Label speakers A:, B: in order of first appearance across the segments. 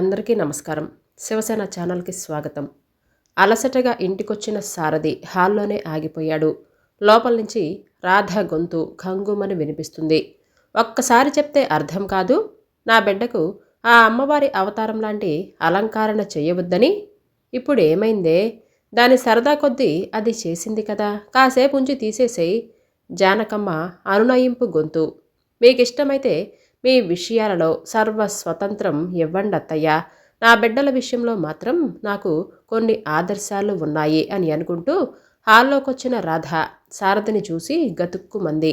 A: అందరికీ నమస్కారం. శివసేన ఛానల్కి స్వాగతం. అలసటగా ఇంటికొచ్చిన సారథి హాల్లోనే ఆగిపోయాడు. లోపల నుంచి రాధ గొంతు ఖంగుమని వినిపిస్తుంది. ఒక్కసారి చెప్తే అర్థం కాదు. నా బిడ్డకు ఆ అమ్మవారి అవతారం లాంటి అలంకరణ చేయవద్దని. ఇప్పుడు ఏమైందే దాని సరదా కొద్దీ అది చేసింది కదా. కాసేపు ఉంచి తీసేసేయి జానకమ్మ అనునయింపు గొంతు. మీకిష్టమైతే మీ విషయాలలో సర్వ స్వతంత్రం ఇవ్వండి అత్తయ్యా. నా బిడ్డల విషయంలో మాత్రం నాకు కొన్ని ఆదర్శాలు ఉన్నాయి అని అనుకుంటూ హాల్లోకొచ్చిన రాధ సారథిని చూసి గతుక్కుమంది.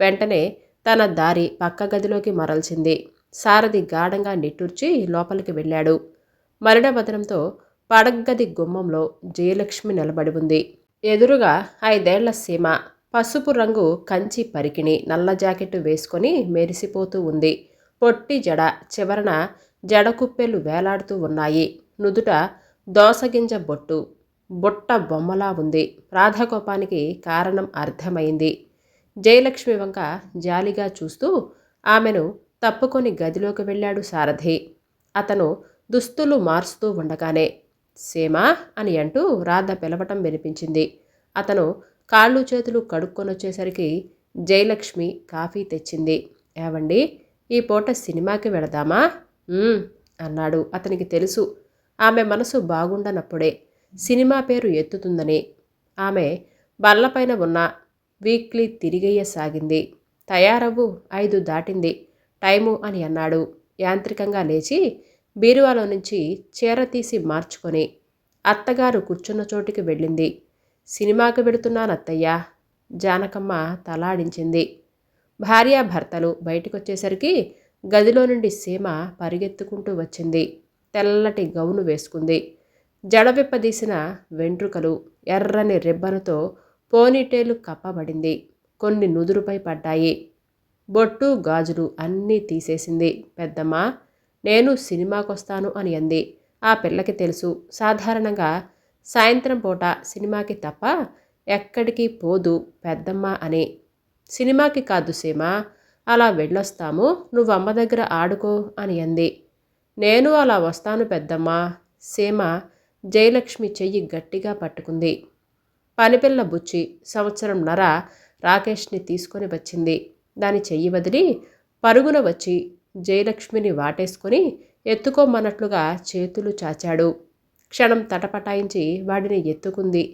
A: వెంటనే తన దారి పక్క గదిలోకి మరల్చింది. సారథి గాఢంగా నిట్టూర్చి లోపలికి వెళ్ళాడు. మరణవదనంతో పడగ్గది గుమ్మంలో జయలక్ష్మి నిలబడి ఉంది. ఎదురుగా ఐదేళ్ళ సీమ. పసుపు రంగు కంచి పరికిణి నల్ల జాకెట్ వేసుకొని మెరిసిపోతూ ఉంది. పొట్టి జడ చివరన జడకుప్పెలు వేలాడుతూ ఉన్నాయి. నుదుట దోసగింజ బొట్టు. బుట్ట బొమ్మలా ఉంది. రాధాకోపానికి కారణం అర్థమైంది. జయలక్ష్మి వంక జాలిగా చూస్తూ ఆమెను తప్పుకొని గదిలోకి వెళ్ళాడు సారథి. అతను దుస్తులు మారుస్తూ ఉండగానే సీమా అని అంటూ రాధ పిలవటం వినిపించింది. అతను కాళ్ళు చేతులు కడుక్కొని వచ్చేసరికి జయలక్ష్మి కాఫీ తెచ్చింది. ఏవండి ఈ పూట సినిమాకి వెళదామా? అన్నాడు. అతనికి తెలుసు ఆమె మనసు బాగుండనప్పుడే సినిమా పేరు ఎత్తుతుందని. ఆమె బల్లపైన ఉన్న వీక్లీ తిరిగేయసాగింది తయారవ్వు ఐదు దాటింది. టైము అని అన్నాడు. యాంత్రికంగా లేచి బీరువాలో నుంచి చీర తీసి మార్చుకొని అత్తగారు కూర్చున్న చోటికి వెళ్ళింది. సినిమాకి వెడుతున్నాను అత్తయ్య జానకమ్మ తలాడించింది. భార్యాభర్తలు బయటకొచ్చేసరికి గదిలో నుండి సీమ పరిగెత్తుకుంటూ వచ్చింది. తెల్లటి గౌను వేసుకుంది. జడవిప్పదీసిన వెంట్రుకలు ఎర్రని రిబ్బనుతో పోనీటేలు కప్పబడింది. కొన్ని నుదురుపై పడ్డాయి. బొట్టు గాజులు అన్నీ తీసేసింది. పెద్దమ్మ నేను సినిమాకొస్తాను అని అంది. ఆ పిల్లకి తెలుసు. సాధారణంగా సాయంత్రం పూట సినిమాకి తప్ప ఎక్కడికి పోదు పెద్దమ్మ అని. సినిమాకి కాదు సీమ అలా వెళ్ళొస్తాము నువ్వు అమ్మ దగ్గర ఆడుకో అని అంది. నేను అలా వస్తాను పెద్దమ్మ సీమ జయలక్ష్మి చెయ్యి గట్టిగా పట్టుకుంది. పనిపిల్ల బుచ్చి సంవత్సరం నర రాకేష్ని తీసుకొని వచ్చింది. దాని చెయ్యి వదిలి పరుగున వచ్చి జయలక్ష్మిని వాటేసుకొని ఎత్తుకోమన్నట్లుగా చేతులు చాచాడు. క్షణం తటపటాయించి వాడిని ఎత్తుకుంది.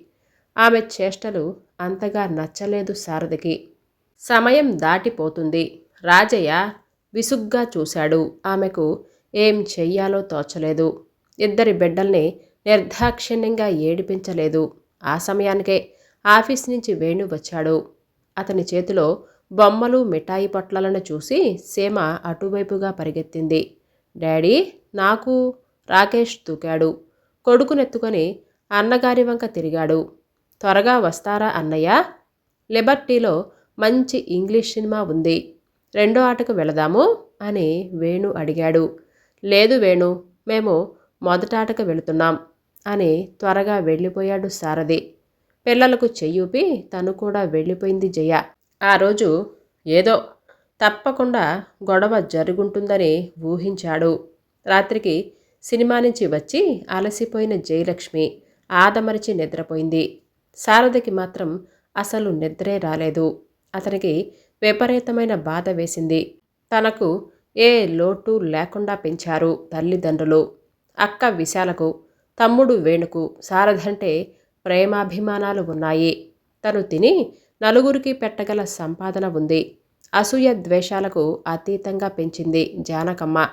A: ఆమె చేష్టలు అంతగా నచ్చలేదు శారదకి. సమయం దాటిపోతుంది. రాజయ్య విసుగ్గా చూశాడు. ఆమెకు ఏం చెయ్యాలో తోచలేదు. ఇద్దరి బిడ్డల్ని నిర్దాక్షిణ్యంగా ఏడిపించలేదు. ఆ సమయానికే ఆఫీస్ నుంచి వేణు వచ్చాడు. అతని చేతిలో బొమ్మలు మిఠాయి పొట్లలను చూసి సీమ అటువైపుగా పరిగెత్తింది. డాడీ నాకు రాకేష్ దూకాడు. కొడుకునెత్తుకొని అన్నగారి వంక తిరిగాడు. త్వరగా వస్తారా అన్నయ్య? లిబర్టీలో మంచి ఇంగ్లీష్ సినిమా ఉంది. రెండో ఆటకు వెళదాము అని వేణు అడిగాడు. లేదు వేణు మేము మొదట ఆటకు వెళుతున్నాం అని త్వరగా వెళ్ళిపోయాడు సారథి. పిల్లలకు చెయ్యూపి తను కూడా వెళ్ళిపోయింది జయ. ఆ రోజు ఏదో తప్పకుండా గొడవ జరుగుంటుందని ఊహించాడు. రాత్రికి సినిమా నుంచి వచ్చి అలసిపోయిన జయలక్ష్మి ఆదమరిచి నిద్రపోయింది. శారదకి మాత్రం అసలు నిద్రే రాలేదు. అతనికి విపరీతమైన బాధ వేసింది. తనకు ఏ లోటు లేకుండా పెంచారు తల్లిదండ్రులు. అక్క విశాలకు తమ్ముడు వేణుకు శారదంటే ప్రేమాభిమానాలు ఉన్నాయి. తను తిని నలుగురికి పెట్టగల సంపాదన ఉంది. అసూయ ద్వేషాలకు అతీతంగా పెంచింది జానకమ్మ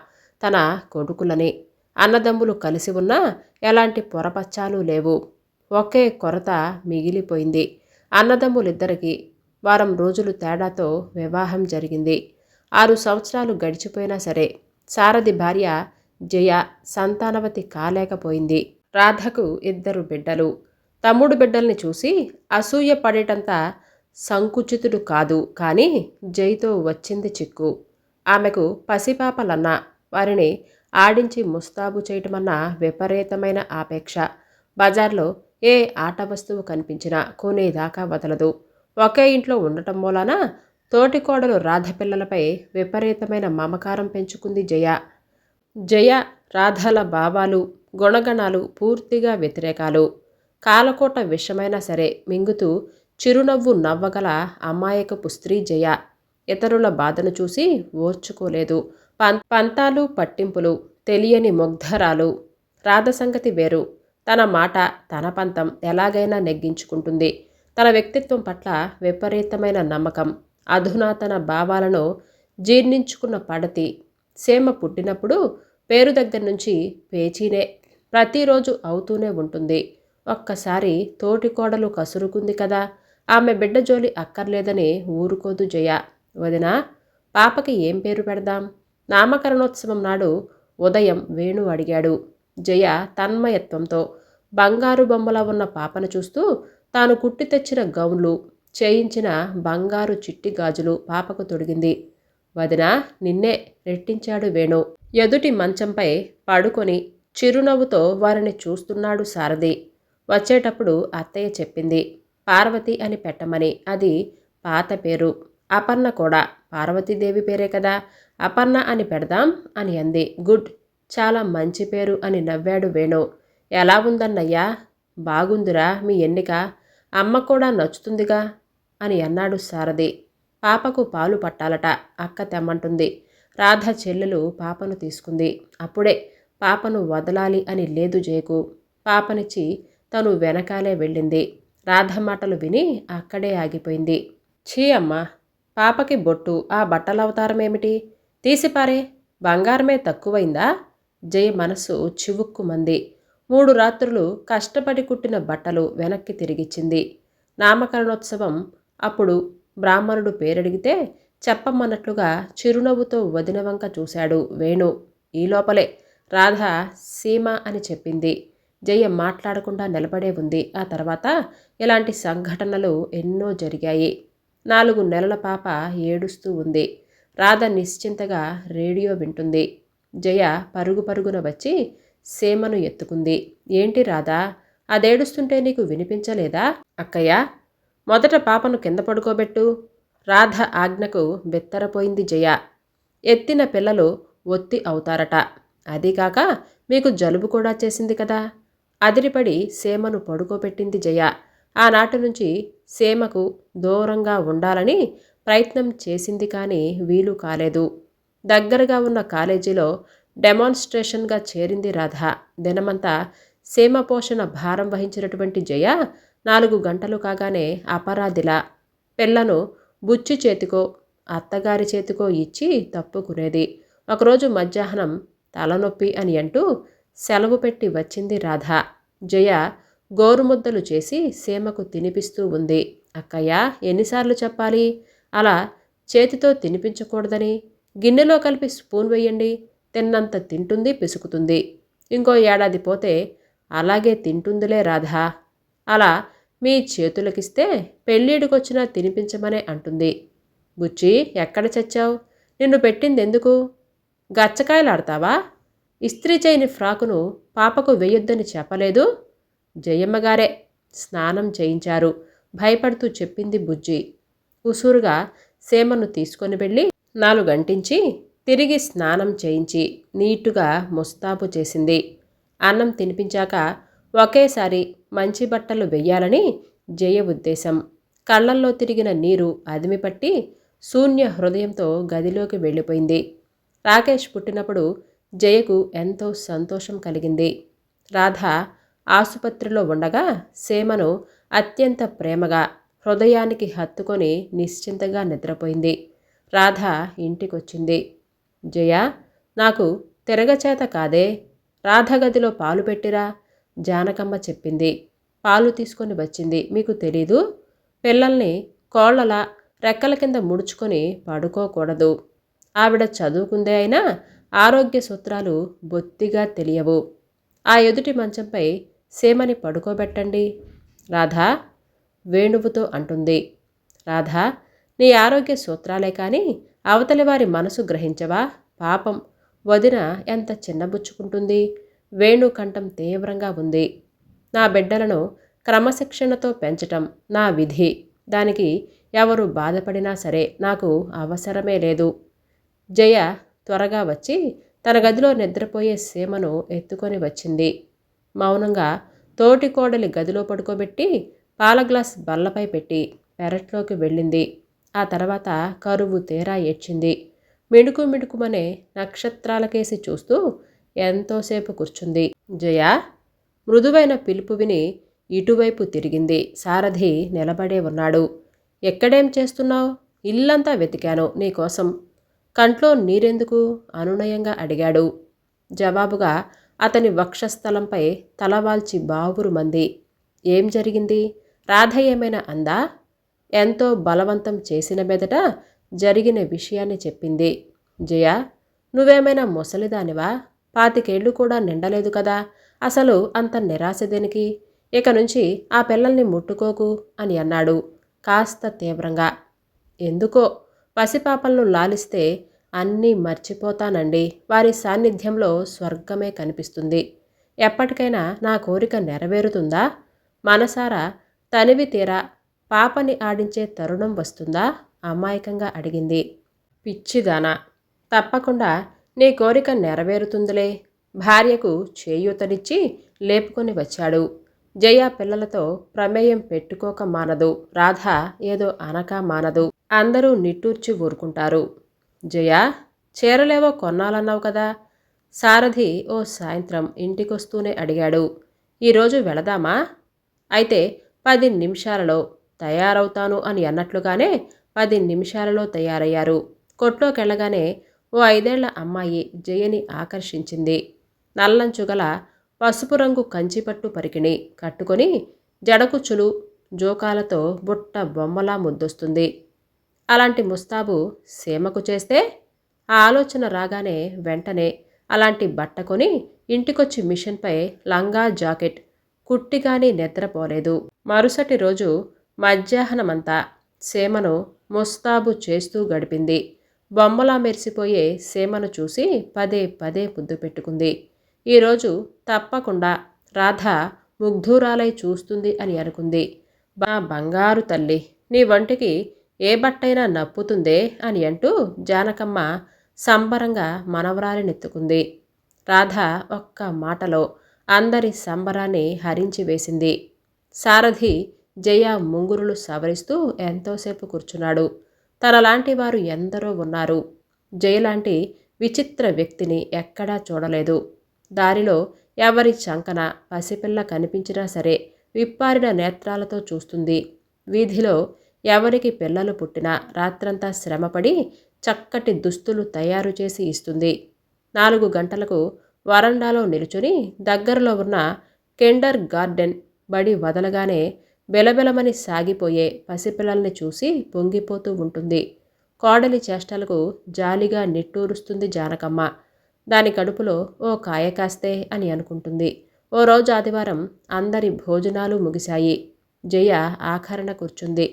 A: తన కొడుకులని. అన్నదమ్ములు కలిసి ఉన్నా ఎలాంటి పొరపచ్చాలు లేవు. ఒకే కొరత మిగిలిపోయింది. అన్నదమ్ములిద్దరికీ వారం రోజులు తేడాతో వివాహం జరిగింది. ఆరు సంవత్సరాలు గడిచిపోయినా సరే సారథి భార్య జయ సంతానవతి కాలేకపోయింది. రాధకు ఇద్దరు బిడ్డలు. తమ్ముడు బిడ్డల్ని చూసి అసూయ పడేటంత సంకుచితుడు కాదు కానీ జైతో వచ్చింది చిక్కు. ఆమెకు పసిపాపలన్నా వారిని ఆడించి ముస్తాబు చేయటమన్న విపరీతమైన ఆపేక్ష. బజార్లో ఏ ఆట వస్తువు కనిపించినా కొనేదాకా వదలదు. ఒకే ఇంట్లో ఉండటం మూలాన తోటికోడలు రాధపిల్లలపై విపరీతమైన మమకారం పెంచుకుంది జయ. జయ రాధాల భావాలు గుణగణాలు పూర్తిగా వ్యతిరేకాలు. కాలకోట విషమైనా సరే మింగుతూ చిరునవ్వు నవ్వగల అమాయకపు స్త్రీ జయ. ఇతరుల బాధను చూసి ఓర్చుకోలేదు. పం పంతాలు పట్టింపులు తెలియని ముగ్ధరాలు రాధ సంగతి వేరు. తన మాట తన పంతం ఎలాగైనా నెగ్గించుకుంటుంది. తన వ్యక్తిత్వం పట్ల విపరీతమైన నమ్మకం అధునాతన భావాలను జీర్ణించుకున్న పడతి. సీమ పుట్టినప్పుడు పేరు దగ్గర నుంచి పేచీనే ప్రతిరోజు అవుతూనే ఉంటుంది. ఒక్కసారి తోటి కోడలు కసురుకుంది కదా ఆమె బిడ్డ జోలి అక్కర్లేదని ఊరుకోదు జయ. వదిన పాపకి ఏం పేరు పెడదాం? నామకరణోత్సవం నాడు ఉదయం వేణు అడిగాడు. జయ తన్మయత్వంతో బంగారు బొమ్మలా ఉన్న పాపను చూస్తూ తాను కుట్టి తెచ్చిన గౌన్లు చేయించిన బంగారు చిట్టి గాజులు పాపకు తొడిగింది. వదిన నిన్నే రెట్టించాడు వేణు. ఎదుటి మంచంపై పడుకొని చిరునవ్వుతో వారిని చూస్తున్నాడు సారథి. వచ్చేటప్పుడు అత్తయ్య చెప్పింది పార్వతి అని పెట్టమని అది పాత పేరు. అపర్ణ కూడా. పార్వతీదేవి పేరే కదా. అపర్ణ అని పెడదాం అని అంది. గుడ్. చాలా మంచి పేరు అని నవ్వాడు వేణు. ఎలా ఉందన్నయ్యా? బాగుందిరా మీ ఎన్నిక. అమ్మ కూడా నచ్చుతుందిగా అని అన్నాడు సారథి. పాపకు పాలు పట్టాలట. అక్క తెమ్మంటుంది. రాధ చెల్లెలు పాపను తీసుకుంది. అప్పుడే పాపను వదలాలి అని లేదు జయకు పాపనిచ్చి తను వెనకాలే వెళ్ళింది. రాధ మాటలు విని అక్కడే ఆగిపోయింది. ఛీ అమ్మా! పాపకి బొట్టు ఆ బట్టల ఏమిటి తీసిపారే. బంగారమే తక్కువైందా? జయ మనసు చివుక్కుమంది. మూడు రాత్రులు కష్టపడి కుట్టిన బట్టలు వెనక్కి తిరిగిచ్చింది. నామకరణోత్సవం అప్పుడు బ్రాహ్మణుడు పేరడిగితే చెప్పమన్నట్లుగా చిరునవ్వుతో వదిన వంక చూశాడు వేణు. ఈ లోపలే. రాధ సీమ అని చెప్పింది. జయ మాట్లాడకుండా నిలబడే ఉంది. ఆ తర్వాత ఇలాంటి సంఘటనలు ఎన్నో జరిగాయి. నాలుగు నెలల పాప ఏడుస్తూ ఉంది. రాధ నిశ్చింతగా రేడియో వింటుంది. జయ పరుగు పరుగున వచ్చి సీమను ఎత్తుకుంది. ఏంటి రాధా అదేడుస్తుంటే నీకు వినిపించలేదా? అక్కయ్య మొదట పాపను కింద పడుకోబెట్టు. రాధ ఆజ్ఞకు బెత్తరపోయింది జయ. ఎత్తిన పిల్లలు ఒత్తి అవుతారట. అదీకాక మీకు జలుబు కూడా చేసింది కదా. అదిరిపడి సేమను పడుకోబెట్టింది జయ. ఆనాటి నుంచి సీమకు దూరంగా ఉండాలని ప్రయత్నం చేసింది కానీ వీలు కాలేదు. దగ్గరగా ఉన్న కాలేజీలో డెమాన్స్ట్రేషన్గా చేరింది రాధ. దినమంతా సీమ పోషణ భారం వహించినటువంటి జయ నాలుగు గంటలు కాగానే అపరాధిలా. పిల్లను బుచ్చి చేతికో అత్తగారి చేతికో ఇచ్చి తప్పుకునేది. ఒకరోజు మధ్యాహ్నం తలనొప్పి అని అంటూ సెలవు పెట్టి వచ్చింది రాధ. జయ గోరుముద్దలు చేసి సీమకు తినిపిస్తూ ఉంది. అక్కయ్య ఎన్నిసార్లు చెప్పాలి? అలా చేతితో తినిపించకూడదని గిన్నెలో కలిపి స్పూన్ వేయండి తిన్నంత తింటుంది పిసుకుతుంది. ఇంకో ఏడాది పోతే అలాగే తింటుందిలే రాధా. అలా మీ చేతులకిస్తే పెళ్ళిడికొచ్చినా తినిపించమనే అంటుంది. బుచ్చి ఎక్కడ చచ్చావు? నిన్ను పెట్టింది ఎందుకు గచ్చకాయలు ఆడతావా ఇస్త్రీ చేయని ఫ్రాకును పాపకు వేయొద్దని చెప్పలేదు? జయమ్మగారే స్నానం చేయించారు. భయపడుతూ చెప్పింది బుజ్జి. ఉసూరుగా సేమను తీసుకొని వెళ్ళి నాలుగంటించి తిరిగి స్నానం చేయించి నీటుగా ముస్తాబు చేసింది. అన్నం తినిపించాక ఒకేసారి మంచి బట్టలు వెయ్యాలని జయ ఉద్దేశం. కళ్ళల్లో తిరిగిన నీరు అదిమిపట్టి శూన్య హృదయంతో గదిలోకి వెళ్ళిపోయింది. రాకేష్ పుట్టినప్పుడు జయకు ఎంతో సంతోషం కలిగింది. రాధ ఆసుపత్రిలో ఉండగా సేమను అత్యంత ప్రేమగా హృదయానికి హత్తుకొని నిశ్చింతగా నిద్రపోయింది. రాధ ఇంటికొచ్చింది. జయ నాకు తిరగచేత కాదే రాధ గదిలో పాలు పెట్టిరా జానకమ్మ చెప్పింది. పాలు తీసుకొని వచ్చింది. మీకు తెలీదు? పిల్లల్ని కోళ్ళల రెక్కల కింద ముడుచుకొని పడుకోకూడదు. ఆవిడ చదువుకుందే అయినా ఆరోగ్య సూత్రాలు బొత్తిగా తెలియవు. ఆ ఎదుటి మంచంపై సేమని పడుకోబెట్టండి. రాధా వేణువుతో అంటుంది. రాధా నీ ఆరోగ్య సూత్రాలే కానీ అవతలి వారి మనసు గ్రహించవా? పాపం వదిన ఎంత చిన్నబుచ్చుకుంటుంది వేణు కంఠం తీవ్రంగా ఉంది. నా బిడ్డలను క్రమశిక్షణతో పెంచటం నా విధి. దానికి ఎవరు బాధపడినా సరే నాకు అవసరమే లేదు. జయ త్వరగా వచ్చి తన గదిలో నిద్రపోయే సీమను ఎత్తుకొని వచ్చింది. మౌనంగా తోటి కోడలి గదిలో పడుకోబెట్టి పాల గ్లాస్ బల్లపై పెట్టి పెరట్లోకి వెళ్ళింది. ఆ తర్వాత కరువు తేరా ఏడ్చింది. మిణుకు మిణుకుమనే నక్షత్రాలకేసి చూస్తూ ఎంతోసేపు కూర్చుంది. జయ మృదువైన పిలుపు విని ఇటువైపు తిరిగింది. సారథి నిలబడే ఉన్నాడు. ఎక్కడేం చేస్తున్నావు? ఇల్లంతా వెతికాను నీకోసం. కంట్లో నీరెందుకు? అనునయంగా అడిగాడు. జవాబుగా అతని వక్షస్థలంపై తలవాల్చి బావురు మంది. ఏం జరిగింది? రాధ ఏమైనా అందా? ఎంతో బలవంతం చేసిన మీదట జరిగిన విషయాన్ని చెప్పింది. జయ నువ్వేమైనా ముసలిదానివా? పాతికేళ్ళు కూడా నిండలేదు కదా? అసలు అంత నిరాశ దేనికి? ఇక నుంచి ఆ పిల్లల్ని ముట్టుకోకు అని అన్నాడు కాస్త తీవ్రంగా. ఎందుకో? పసిపాపలను లాలిస్తే అన్నీ మర్చిపోతానండి. వారి సాన్నిధ్యంలో స్వర్గమే కనిపిస్తుంది. ఎప్పటికైనా నా కోరిక నెరవేరుతుందా? మనసారా తనివి తీరా పాపని ఆడించే తరుణం వస్తుందా? అమాయకంగా అడిగింది. పిచ్చిదానా! తప్పకుండా నీ కోరిక నెరవేరుతుందిలే. భార్యకు చేయూతనిచ్చి లేపుకొని వచ్చాడు. జయ పిల్లలతో ప్రమేయం పెట్టుకోక మానదు. రాధ ఏదో అనక మానదు. అందరూ నిట్టూర్చి ఊరుకుంటారు. జయ చీరలేవో కొనాలన్నావు కదా? సారథి ఓ సాయంత్రం ఇంటికొస్తూనే అడిగాడు. ఈరోజు వెళదామా? అయితే పది నిమిషాలలో తయారవుతాను అని అన్నట్లుగానే పది నిమిషాలలో తయారయ్యారు. కొట్లోకెళ్ళగానే ఓ ఐదేళ్ళ అమ్మాయి జయని ఆకర్షించింది. నల్లంచుగల పసుపు రంగు కంచిపట్టు పరికిణి కట్టుకొని జడకుచ్చులు జోకాలతో బుట్ట బొమ్మలా ముద్దొస్తుంది. అలాంటి ముస్తాబు సీమకు చేస్తే ఆ ఆలోచన రాగానే వెంటనే అలాంటి బట్ట కొని ఇంటికొచ్చి మిషన్పై లంగా జాకెట్ కుట్టిగాని నిద్రపోలేదు. మరుసటి రోజు మధ్యాహ్నమంతా సీమను ముస్తాబు చేస్తూ గడిపింది. బొమ్మలా మెరిసిపోయే సీమను చూసి పదే పదే ముద్దు పెట్టుకుంది. ఈరోజు తప్పకుండా రాధ ముగ్ధూరాలై చూస్తుంది అని అనుకుంది. బా బంగారు తల్లి నీ వంటికి ఏ బట్టైనా నప్పుతుందే అని అంటూ జానకమ్మ సంబరంగా మనవరాలినెత్తుకుంది రాధ ఒక్క మాటలో అందరి సంబరాన్ని హరించి వేసింది. సారథి జయ ముంగురులు సవరిస్తూ ఎంతోసేపు కూర్చున్నాడు. తనలాంటి వారు ఎందరో ఉన్నారు. జయలాంటి విచిత్ర వ్యక్తిని ఎక్కడా చూడలేదు. దారిలో ఎవరి చంకన పసిపిల్ల కనిపించినా సరే విప్పారిన నేత్రాలతో చూస్తుంది. వీధిలో ఎవరికి పిల్లలు పుట్టినా రాత్రంతా శ్రమపడి చక్కటి దుస్తులు తయారు చేసి ఇస్తుంది. నాలుగు గంటలకు వరండాలో నిలుచుని దగ్గరలో ఉన్న కెండర్ గార్డెన్ బడి వదలగానే బెలబెలమని సాగిపోయే పసిపిల్లల్ని చూసి పొంగిపోతూ ఉంటుంది. కోడలి చేష్టలకు జాలిగా నిట్టూరుస్తుంది జానకమ్మ. దాని కడుపులో ఓ కాయ కాస్తే అని అనుకుంటుంది. ఓ రోజు ఆదివారం అందరి భోజనాలు ముగిశాయి. జయ ఆఖరణ కూర్చుంది.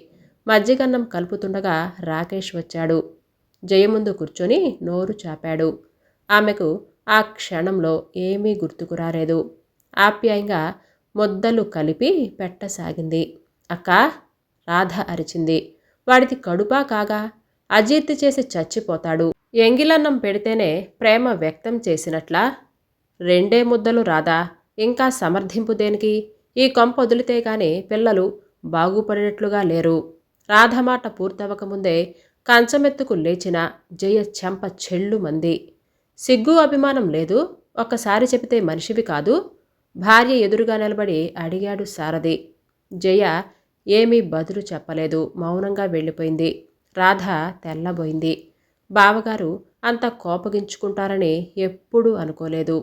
A: మజ్జిగన్నం కలుపుతుండగా రాకేష్ వచ్చాడు. జయ ముందు కూర్చొని నోరు చాపాడు. ఆమెకు ఆ క్షణంలో ఏమీ గుర్తుకు రాలేదు. ఆప్యాయంగా ముద్దలు కలిపి పెట్టసాగింది. అక్క! రాధ అరిచింది. వాడిది కడుపా కాగా? అజీర్తి చేసి చచ్చిపోతాడు. ఎంగిలన్నం పెడితేనే ప్రేమ వ్యక్తం చేసినట్లా? రెండే ముద్దలు రాదా ఇంకా సమర్థింపు దేనికి? ఈ కొంప వదిలితే గాని పిల్లలు బాగుపడినట్లుగా లేరు. రాధమాట పూర్తవకముందే కంచమెత్తుకు లేచిన జయ చెంప చెళ్ళు మంది. సిగ్గు అభిమానం లేదు ఒక్కసారి చెబితే మనిషివి కాదు భార్య ఎదురుగా నిలబడి అడిగాడు సారథి. జయ ఏమీ బదులు చెప్పలేదు మౌనంగా వెళ్ళిపోయింది. రాధ తెల్లబోయింది. బావగారు అంత కోపగించుకుంటారని ఎప్పుడూ అనుకోలేదు.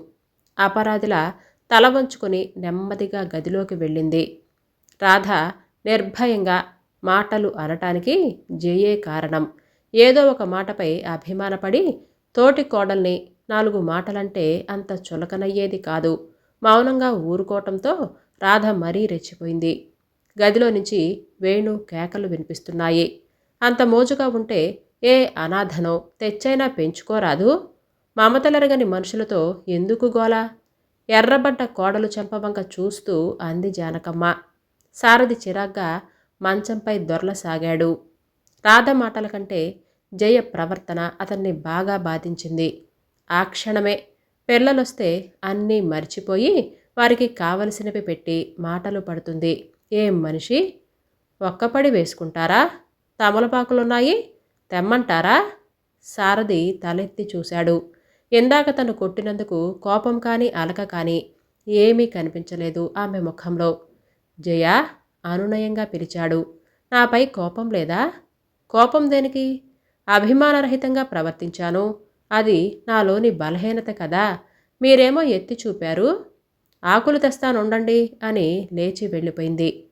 A: అపరాధిలా తల వంచుకొని నెమ్మదిగా గదిలోకి వెళ్ళింది. రాధ నిర్భయంగా మాటలు అనటానికి జయే కారణం. ఏదో ఒక మాటపై అభిమానపడి తోటి కోడల్ని నాలుగు మాటలంటే అంత చులకనయ్యేది కాదు. మౌనంగా ఊరుకోవటంతో రాధ మరీ రెచ్చిపోయింది. గదిలో నుంచి వేణు కేకలు వినిపిస్తున్నాయి. అంత మోజుగా ఉంటే ఏ అనాథనో తెచ్చైనా పెంచుకోరాదు మమతలరగని మనుషులతో ఎందుకు గోలా? ఎర్రబడ్డ కోడలు చెంపవంక చూస్తూ అంది జానకమ్మ. సారథి చిరాగ్గా మంచంపై దొరలసాగాడు రాధ మాటల కంటే జయ ప్రవర్తన అతన్ని బాగా బాధించింది. ఆ క్షణమే పిల్లలొస్తే అన్నీ మర్చిపోయి వారికి కావలసినవి పెట్టి మాటలు పడుతుంది. ఏం మనిషి? ఒక్కపడి వేసుకుంటారా? తమలపాకులున్నాయి తెమ్మంటారా? సారథి తలెత్తి చూశాడు. ఇందాక తను కొట్టినందుకు కోపం కానీ అలక కానీ ఏమీ కనిపించలేదు ఆమె ముఖంలో. జయ అనునయంగా పిలిచాడు. నాపై కోపం లేదా? కోపం దేనికి? అభిమానరహితంగా ప్రవర్తించాను. అది నాలోని బలహీనత కదా. మీరేమో ఎత్తి చూపారు. ఆకులు తెస్తానుండండి అని లేచి వెళ్ళిపోయింది.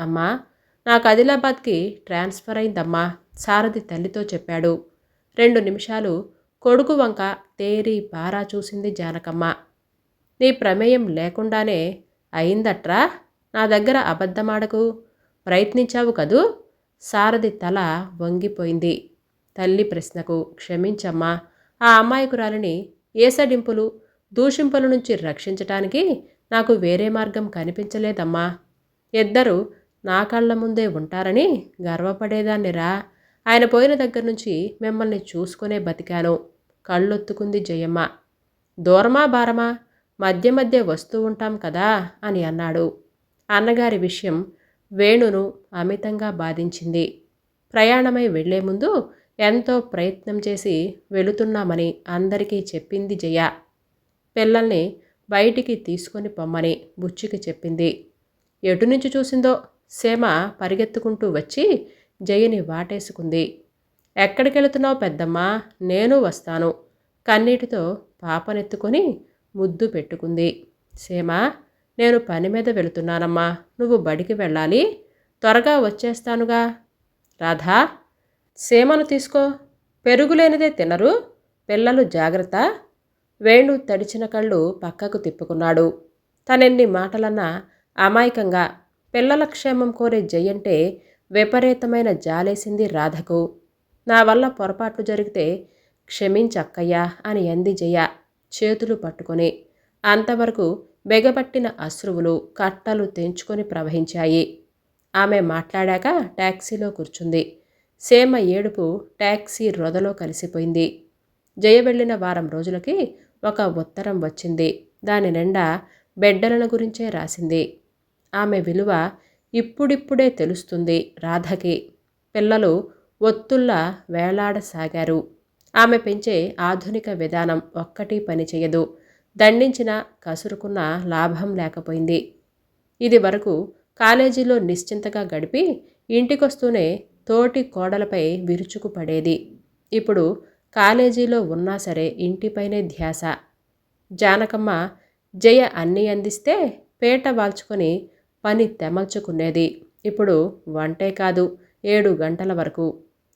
A: అమ్మా నాకు ఆదిలాబాద్కి ట్రాన్స్ఫర్ అయిందమ్మా సారథి తల్లితో చెప్పాడు. రెండు నిమిషాలు కొడుకు వంక తేరి పారా చూసింది జానకమ్మ. నీ ప్రమేయం లేకుండానే అయిందట్రా? నా దగ్గర అబద్ధమాడకు. ప్రయత్నించావు కదూ? సారథి తల వంగిపోయింది. తల్లి ప్రశ్నకు క్షమించమ్మా. ఆ అమ్మాయికురాలిని ఏసడింపులు దూషింపుల నుంచి రక్షించటానికి నాకు వేరే మార్గం కనిపించలేదమ్మా. ఇద్దరు నా కళ్ళ ముందే ఉంటారని గర్వపడేదాన్నిరా ఆయన పోయిన దగ్గర నుంచి మిమ్మల్ని చూసుకునే బతికాను. కళ్ళొత్తుకుంది జయమ్మ. దూరమా భారమా? మధ్య మధ్య వస్తూ ఉంటాం కదా అని అన్నాడు. అన్నగారి విషయం వేణును అమితంగా బాధించింది. ప్రయాణమై వెళ్ళే ముందు ఎంతో ప్రయత్నం చేసి వెళుతున్నామని అందరికీ చెప్పింది జయ. పిల్లల్ని బయటికి తీసుకొని పొమ్మని బుచ్చికి చెప్పింది. ఎటు నుంచి చూసిందో సేమ పరిగెత్తుకుంటూ వచ్చి జయని వాటేసుకుంది. ఎక్కడికి వెళుతున్నావు పెద్దమ్మా? నేను వస్తాను. కన్నీటితో పాపనెత్తుకొని ముద్దు పెట్టుకుంది. సేమ నేను పని మీద వెళుతున్నానమ్మా నువ్వు బడికి వెళ్ళాలి. త్వరగా వచ్చేస్తానుగా. రాధా సేమను తీసుకో. పెరుగులేనిదే తినరు. పిల్లలు జాగ్రత్త. వేణు తడిచిన కళ్ళు పక్కకు తిప్పుకున్నాడు. తనెన్ని మాటలన్నా అమాయకంగా పిల్లల క్షేమం కోరే జయంటే విపరీతమైన జాలేసింది రాధకు. నా వల్ల పొరపాట్లు జరిగితే క్షమించక్కయ్యా అని అంది జయ చేతులు పట్టుకొని. అంతవరకు బెగపట్టిన అశ్రువులు కట్టలు తెంచుకొని ప్రవహించాయి. ఆమె మాట్లాడాక ట్యాక్సీలో కూర్చుంది. సేమ ఏడుపు ట్యాక్సీ రొదలో కలిసిపోయింది. జయ వెళ్ళిన వారం రోజులకి ఒక ఉత్తరం వచ్చింది. దాని నిండా బిడ్డలను గురించే రాసింది. ఆమె విలువ ఇప్పుడిప్పుడే తెలుస్తుంది రాధకి. పిల్లలు ఒత్తుల్లా వేలాడసాగారు. ఆమె పెంచే ఆధునిక విధానం ఒక్కటి పనిచేయదు. దండించిన కసురుకున్న లాభం లేకపోయింది. ఇది వరకు కాలేజీలో నిశ్చింతగా గడిపి ఇంటికొస్తూనే తోటి కోడలపై విరుచుకు పడేది. ఇప్పుడు కాలేజీలో ఉన్నా సరే ఇంటిపైనే ధ్యాస. జానకమ్మ జయ అన్నీ అందిస్తే పేట వాల్చుకొని పని తెమల్చుకునేది. ఇప్పుడు వంటే కాదు ఏడు గంటల వరకు.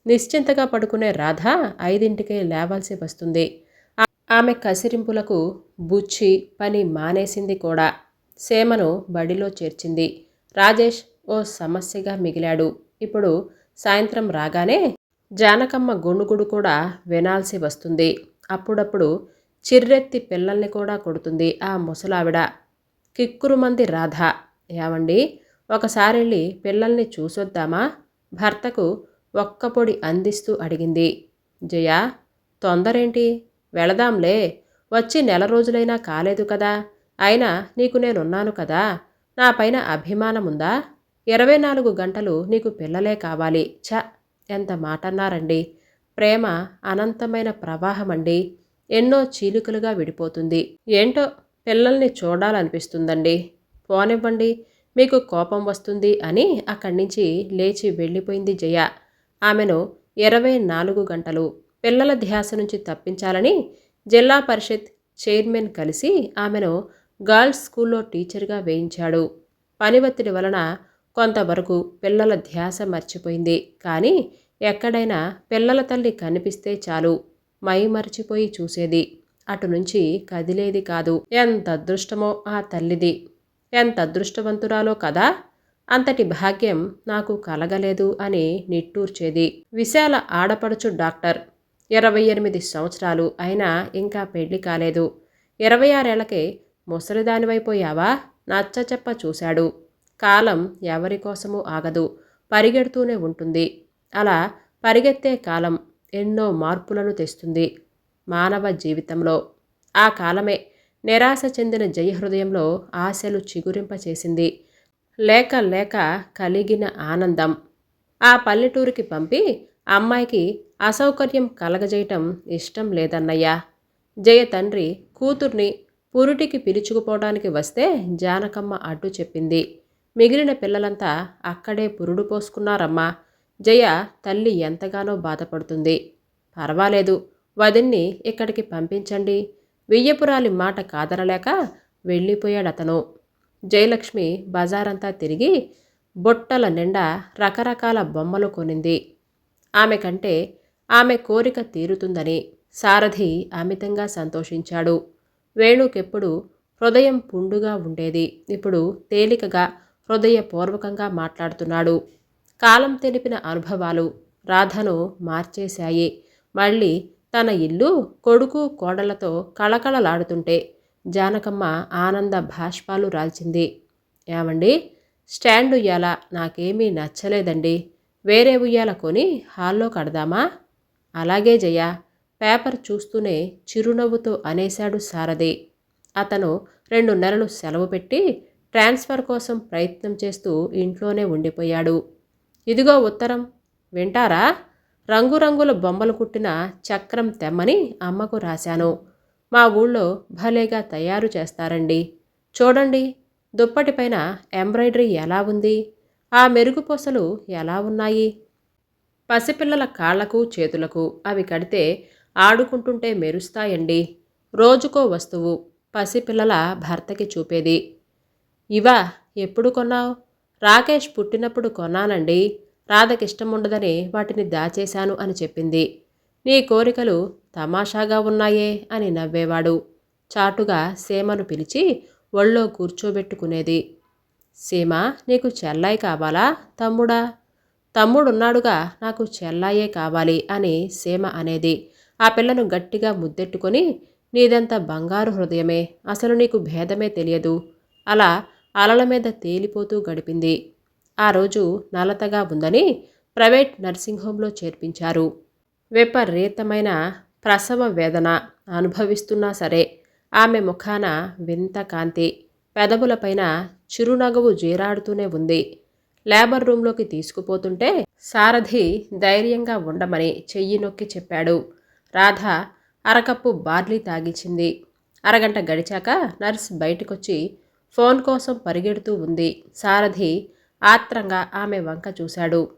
A: నిశ్చింతగా పడుకునే రాధ ఐదింటికే లేవాల్సి వస్తుంది. ఆమె కసిరింపులకు బుచ్చి పని మానేసింది కూడా. సేమను బడిలో చేర్చింది. రాజేష్ ఓ సమస్యగా మిగిలాడు. ఇప్పుడు సాయంత్రం రాగానే జానకమ్మ గొణుగుడు కూడా వినాల్సి వస్తుంది. అప్పుడప్పుడు చిర్రెత్తి పిల్లల్ని కూడా కొడుతుంది ఆ ముసలావిడ. కిక్కురుమంది రాధ. ఏమండి? ఒకసారి వెళ్ళి పిల్లల్ని చూసొద్దామా? భర్తకు ఒక్క పొడి అందిస్తూ అడిగింది. జయ తొందరేంటి? వెళదాంలే. వచ్చి నెల రోజులైనా కాలేదు కదా. అయినా నీకు నేనున్నాను కదా. నా పైన అభిమానముందా? ఇరవై నాలుగు గంటలు నీకు పిల్లలే కావాలి. ఛ! ఎంత మాటన్నారండి. ప్రేమ అనంతమైన ప్రవాహమండి. ఎన్నో చీలికలుగా విడిపోతుంది. ఏంటో పిల్లల్ని చూడాలనిపిస్తుందండి. పోనివ్వండి మీకు కోపం వస్తుంది అని అక్కడి నుంచి లేచి వెళ్ళిపోయింది జయ. ఆమెను ఇరవై నాలుగు గంటలు పిల్లల ధ్యాస నుంచి తప్పించాలని జిల్లా పరిషత్ చైర్మన్ కలిసి ఆమెను గర్ల్స్ స్కూల్లో టీచర్గా వేయించాడు. పని ఒత్తిడి వలన కొంతవరకు పిల్లల ధ్యాస మర్చిపోయింది. కానీ ఎక్కడైనా పిల్లల తల్లి కనిపిస్తే చాలు మై మర్చిపోయి చూసేది. అటు నుంచి కదిలేది కాదు. ఎంత అదృష్టమో ఆ తల్లిది. ఎంత అదృష్టవంతురాలో కదా? అంతటి భాగ్యం నాకు కలగలేదు అని నిట్టూర్చేది. విశాల ఆడపడుచు డాక్టర్. ఇరవై ఎనిమిది సంవత్సరాలు అయినా ఇంకా పెళ్ళి కాలేదు. ఇరవై ఆరేళ్ళకే ముసలిదానివైపోయావా నచ్చ చెప్ప చూశాడు. కాలం ఎవరి కోసమూ ఆగదు. పరిగెడుతూనే ఉంటుంది. అలా పరిగెత్తే కాలం ఎన్నో మార్పులను తెస్తుంది మానవ జీవితంలో. ఆ కాలమే నిరాశ చెందిన జయ హృదయంలో ఆశలు చిగురింపచేసింది. లేక లేక కలిగిన ఆనందం. ఆ పల్లెటూరికి పంపి అమ్మాయికి అసౌకర్యం కలగజేయటం ఇష్టం లేదన్నయ్యా. జయ తండ్రి కూతుర్ని పురుటికి పిలుచుకుపోవడానికి వస్తే జానకమ్మ అడ్డు చెప్పింది. మిగిలిన పిల్లలంతా అక్కడే పురుడు పోసుకున్నారమ్మా. జయ తల్లి ఎంతగానో బాధపడుతుంది. పర్వాలేదు వదిన్ని ఇక్కడికి పంపించండి. వియ్యపురాలి మాట కాదనలేక వెళ్ళిపోయాడతను జయలక్ష్మి బజారంతా తిరిగి బొట్టల నిండా రకరకాల బొమ్మలు కొనింది. ఆమె కంటే ఆమె కోరిక తీరుతుందని సారథి అమితంగా సంతోషించాడు. వేణుకెప్పుడు హృదయం పుండుగా ఉండేది. ఇప్పుడు తేలికగా హృదయపూర్వకంగా మాట్లాడుతున్నాడు. కాలం తెలిపిన అనుభవాలు రాధను మార్చేశాయి. మళ్ళీ తన ఇల్లు కొడుకు కోడలతో కళకళలాడుతుంటే జానకమ్మ ఆనంద భాష్పాలు రాల్చింది. ఏమండి? స్టాండ్ ఉయ్యాల నాకేమీ నచ్చలేదండి. వేరే ఉయ్యాల కొని హాల్లో కడదామా? అలాగే జయ పేపర్ చూస్తూనే చిరునవ్వుతో అనేశాడు సారథి. అతను రెండు నెలలు సెలవు పెట్టి ట్రాన్స్ఫర్ కోసం ప్రయత్నం చేస్తూ ఇంట్లోనే ఉండిపోయాడు. ఇదిగో ఉత్తరం. వింటారా? రంగురంగుల బొమ్మలు కుట్టిన చక్రం తెమ్మని అమ్మకు రాశాను. మా ఊళ్ళో భలేగా తయారు చేస్తారండి. చూడండి దుప్పటిపైన ఎంబ్రాయిడరీ ఎలా ఉంది? ఆ మెరుగుపూసలు ఎలా ఉన్నాయి? పసిపిల్లల కాళ్ళకు చేతులకు అవి కడితే ఆడుకుంటుంటే మెరుస్తాయండి. రోజుకో వస్తువు పసిపిల్లల భర్తకి చూపేది. ఇవా ఎప్పుడు కొన్నావు? రాకేష్ పుట్టినప్పుడు కొన్నానండి. రాధకిష్టం ఉండదని వాటిని దాచేశాను అని చెప్పింది. నీ కోరికలు తమాషాగా ఉన్నాయే అని నవ్వేవాడు. చాటుగా సీమను పిలిచి ఒళ్ళో కూర్చోబెట్టుకునేది. సీమ నీకు చెల్లాయి కావాలా తమ్ముడా? తమ్ముడున్నాడుగా నాకు చెల్లాయే కావాలి అని సీమ అనేది. ఆ పిల్లను గట్టిగా ముద్దెట్టుకొని నీదంత బంగారు హృదయమే అసలు నీకు భేదమే తెలియదు. అలా అలల మీద తేలిపోతూ గడిపింది. ఆ రోజు నలతగా ఉందని ప్రైవేట్ నర్సింగ్ హోంలో చేర్పించారు. విపరీతమైన ప్రసవ వేదన అనుభవిస్తున్నా సరే ఆమె ముఖాన వింత కాంతి పెదవులపైన చిరునగవు జీరాడుతూనే ఉంది. లేబర్ రూంలోకి తీసుకుపోతుంటే సారథి ధైర్యంగా ఉండమని చెయ్యి నొక్కి చెప్పాడు. రాధ అరకప్పు బార్లీ తాగిచ్చింది. అరగంట గడిచాక నర్స్ బయటకొచ్చి ఫోన్ కోసం పరిగెడుతూ ఉంది. సారథి ఆత్రంగా ఆమె వంక చూశాడు.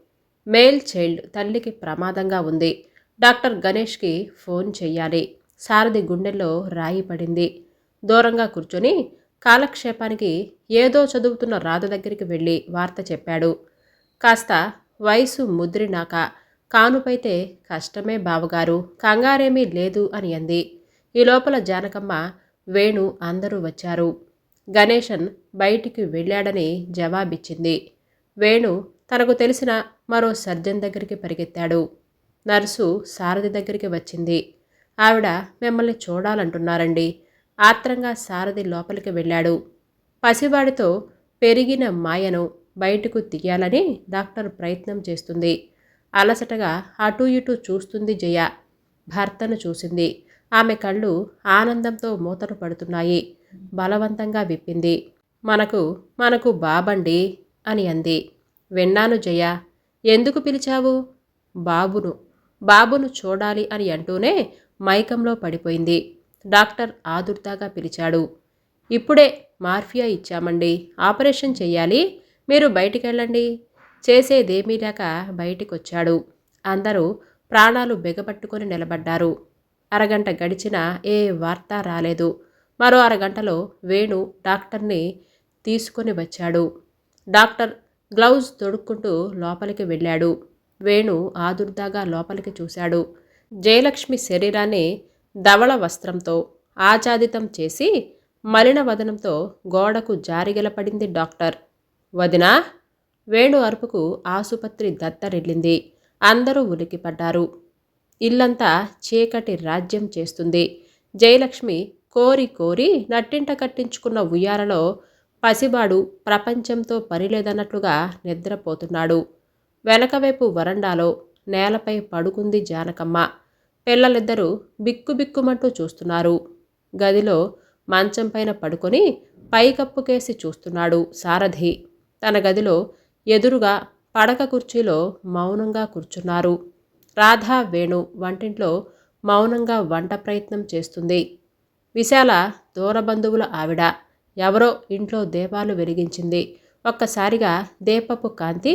A: మేల్ చైల్డ్ తల్లికి ప్రమాదంగా ఉంది. డాక్టర్ గణేష్కి ఫోన్ చెయ్యాలి. సారథి గుండెల్లో రాయి పడింది. దూరంగా కూర్చొని కాలక్షేపానికి ఏదో చదువుతున్న రాధ దగ్గరికి వెళ్ళి వార్త చెప్పాడు. కాస్త వయసు ముద్రినాక కానుపైతే కష్టమే బావగారు కంగారేమీ లేదు అని అంది. ఈ లోపల జానకమ్మ వేణు అందరూ వచ్చారు. గణేశన్ బయటికి వెళ్ళాడని జవాబిచ్చింది. వేణు తనకు తెలిసిన మరో సర్జన్ దగ్గరికి పరిగెత్తాడు. నర్సు సారథి దగ్గరికి వచ్చింది. ఆవిడ మిమ్మల్ని చూడాలంటున్నారండి. ఆత్రంగా సారథి లోపలికి వెళ్ళాడు. పసివాడితో పెరిగిన మాయను బయటకు తీయాలని డాక్టర్ ప్రయత్నం చేస్తుంది. అలసటగా అటూ ఇటూ చూస్తుంది జయ. భర్తను చూసింది. ఆమె కళ్ళు ఆనందంతో మూతలు పడుతున్నాయి. బలవంతంగా విప్పింది. మనకు మనకు బాబండి అని అంది. విన్నాను జయ. ఎందుకు పిలిచావు? బాబును. బాబును చూడాలి అని అంటూనే మైకంలో పడిపోయింది. డాక్టర్ ఆదుర్దాగా పిలిచాడు. ఇప్పుడే మార్ఫియా ఇచ్చామండి. ఆపరేషన్ చెయ్యాలి. మీరు బయటికెళ్ళండి. చేసేదేమీ లేక బయటికొచ్చాడు. అందరూ ప్రాణాలు బెగపట్టుకొని నిలబడ్డారు. అరగంట గడిచినా ఏ వార్త రాలేదు. మరో అరగంటలో వేణు డాక్టర్ని తీసుకొని వచ్చాడు. డాక్టర్ గ్లౌజ్ తొడుక్కుంటూ లోపలికి వెళ్ళాడు. వేణు ఆదుర్దాగా లోపలికి చూశాడు. జయలక్ష్మి శరీరాన్ని ధవళ వస్త్రంతో ఆచాదితం చేసి మలిన వదనంతో గోడకు జారిగలపడింది డాక్టర్. వదినా వేణు అరుపుకు ఆసుపత్రి దత్తరెళ్ళింది అందరూ ఉలికిపడ్డారు. ఇల్లంతా చీకటి రాజ్యం చేస్తుంది. జయలక్ష్మి కోరి కోరి నట్టింట కట్టించుకున్న ఉయ్యాలలో పసిబాడు ప్రపంచంతో పనిలేదన్నట్లుగా నిద్రపోతున్నాడు. వెనకవైపు వరండాలో నేలపై పడుకుంది జానకమ్మ. పిల్లలిద్దరూ బిక్కుబిక్కుమంటూ చూస్తున్నారు. గదిలో మంచం పైన పడుకొని పైకప్పుకేసి చూస్తున్నాడు సారథి. తన గదిలో ఎదురుగా పడక కుర్చీలో మౌనంగా కూర్చున్నారు. రాధా వేణు వంటింట్లో మౌనంగా వంట ప్రయత్నం చేస్తుంది. విశాల దూరబంధువుల ఆవిడ. ఎవరో ఇంట్లో దీపాలు వెలిగించింది. ఒక్కసారిగా దీపపు కాంతి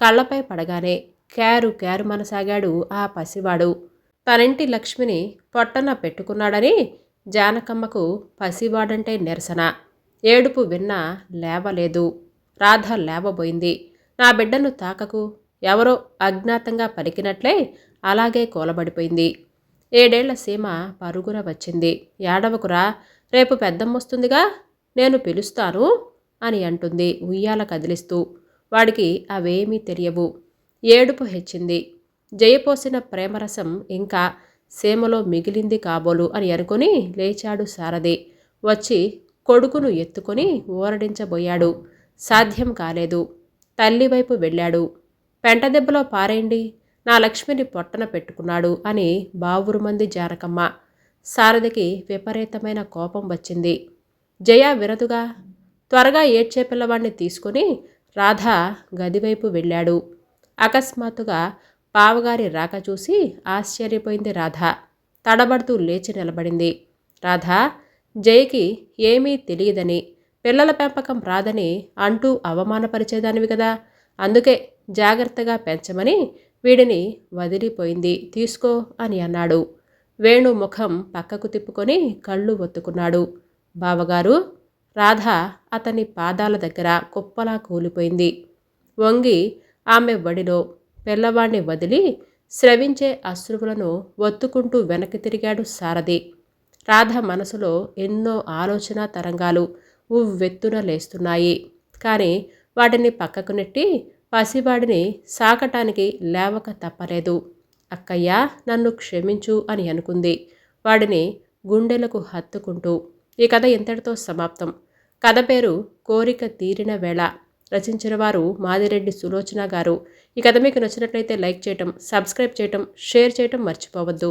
A: కళ్ళపై పడగానే క్యారు క్యారు మనసాగాడు ఆ పసివాడు. తనింటి లక్ష్మిని పొట్టన పెట్టుకున్నాడని జానకమ్మకు పసివాడంటే నిరసన. ఏడుపు విన్నా లేవలేదు. రాధ లేవబోయింది. నా బిడ్డను తాకకు ఎవరో అజ్ఞాతంగా పలికినట్లే అలాగే కూలబడిపోయింది. ఏడేళ్ళ సీమ పరుగున వచ్చింది. ఏడవకురా రేపు పెద్దమ్మొస్తుందిగా నేను పిలుస్తాను అని అంటుంది ఉయ్యాల కదిలిస్తూ. వాడికి అవేమీ తెలియవు. ఏడుపు హెచ్చింది. జయపోసిన ప్రేమరసం ఇంకా సేమలో మిగిలింది కాబోలు అని అనుకుని లేచాడు సారథి. వచ్చి కొడుకును ఎత్తుకొని ఊరడించబోయాడు. సాధ్యం కాలేదు. తల్లి వైపు వెళ్ళాడు పెంటదెబ్బలో పారేయండి. నా లక్ష్మిని పొట్టన పెట్టుకున్నాడు అని బావురుమంది జానకమ్మ సారథికి విపరీతమైన కోపం వచ్చింది. జయ విరదుగా త్వరగా ఏడ్చే పిల్లవాడిని తీసుకుని రాధ గదివైపు వెళ్ళాడు. అకస్మాత్తుగా బావగారి రాక చూసి ఆశ్చర్యపోయింది రాధ. తడబడుతూ లేచి నిలబడింది. రాధ జయకి ఏమీ తెలియదని పిల్లల పెంపకం రాదని అంటూ అవమానపరిచేదానివి కదా. అందుకే జాగ్రత్తగా పెంచమని వీడిని వదిలిపోయింది. తీసుకో అని అన్నాడు. వేణు ముఖం పక్కకు తిప్పుకొని కళ్ళు ఒత్తుకున్నాడు. బావగారు రాధ అతని పాదాల దగ్గర కుప్పలా కూలిపోయింది. వంగి ఆమె వడిలో పిల్లవాణ్ణి వదిలి స్రవించే అశ్రువులను ఒత్తుకుంటూ వెనక్కి తిరిగాడు సారథి. రాధ మనసులో ఎన్నో ఆలోచన తరంగాలు ఉవ్వెత్తున లేస్తున్నాయి. కానీ వాటిని పక్కకు నెట్టి పసివాడిని సాకటానికి లేవక తప్పలేదు. అక్కయ్య నన్ను క్షమించు అని అనుకుంది. వాడిని గుండెలకు హత్తుకుంటూ ఈ కథ ఇంతటితో సమాప్తం? కథ పేరు కోరిక తీరిన వేళ. రచించిన వారు మాదిరెడ్డి సులోచన గారు. ఈ కథ మీకు నచ్చినట్లయితే లైక్ చేయటం సబ్స్క్రైబ్ చేయటం షేర్ చేయటం మర్చిపోవద్దు.